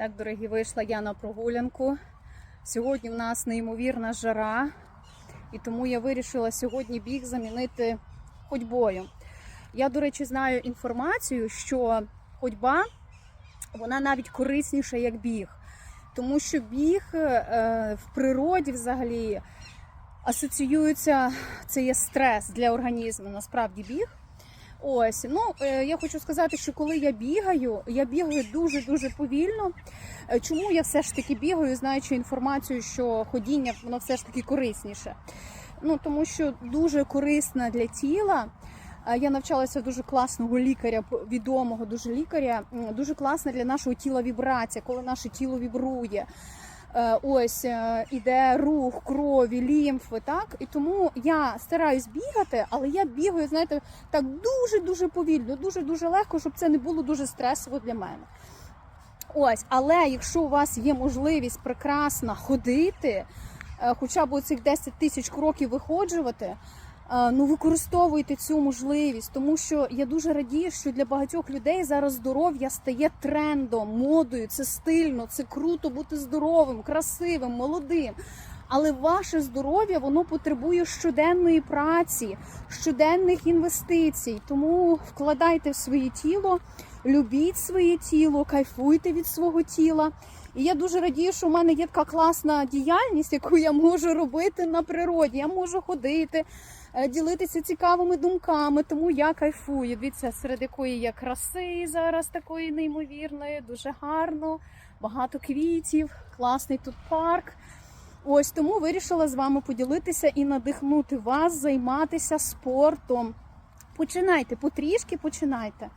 Так, дорогі, вийшла я на прогулянку. Сьогодні в нас неймовірна жара, і тому я вирішила сьогодні біг замінити ходьбою. Я, до речі, знаю інформацію, що ходьба вона навіть корисніша як біг, тому що біг е, в природі взагалі асоціюється, це є стрес для організму, насправді біг. Ось, ну е, я хочу сказати, що коли я бігаю, я бігаю дуже дуже повільно. Е, Чому я все ж таки бігаю, знаючи інформацію, що ходіння воно все ж таки корисніше? Ну тому що дуже корисна для тіла. Е, Я навчалася дуже класного лікаря, відомого дуже лікаря. Дуже класна для нашого тіла вібрація, коли наше тіло вібрує. Е, Ось е, іде рух крові, лімфи, так і тому я стараюсь бігати, але я бігаю, знаєте, так дуже дуже повільно, дуже дуже легко, щоб це не було дуже стресово для мене. Ось, але якщо у вас є можливість прекрасно ходити, е, хоча б оцих 10 тисяч кроків виходжувати, ну використовуйте цю можливість, тому що я дуже радію, що для багатьох людей зараз здоров'я стає трендом, модою. Це стильно, це круто бути здоровим, красивим, молодим. Але ваше здоров'я воно потребує щоденної праці, щоденних інвестицій. Тому вкладайте в своє тіло, любіть своє тіло, кайфуйте від свого тіла. І я дуже радію, що в мене є така класна діяльність, яку я можу робити на природі. Я можу ходити, е, ділитися цікавими думками, тому я кайфую. Дивіться, серед якої є краси зараз такої неймовірної, дуже гарно, багато квітів, класний тут парк. Ось тому вирішила з вами поділитися і надихнути вас займатися спортом. Починайте, потрішки починайте.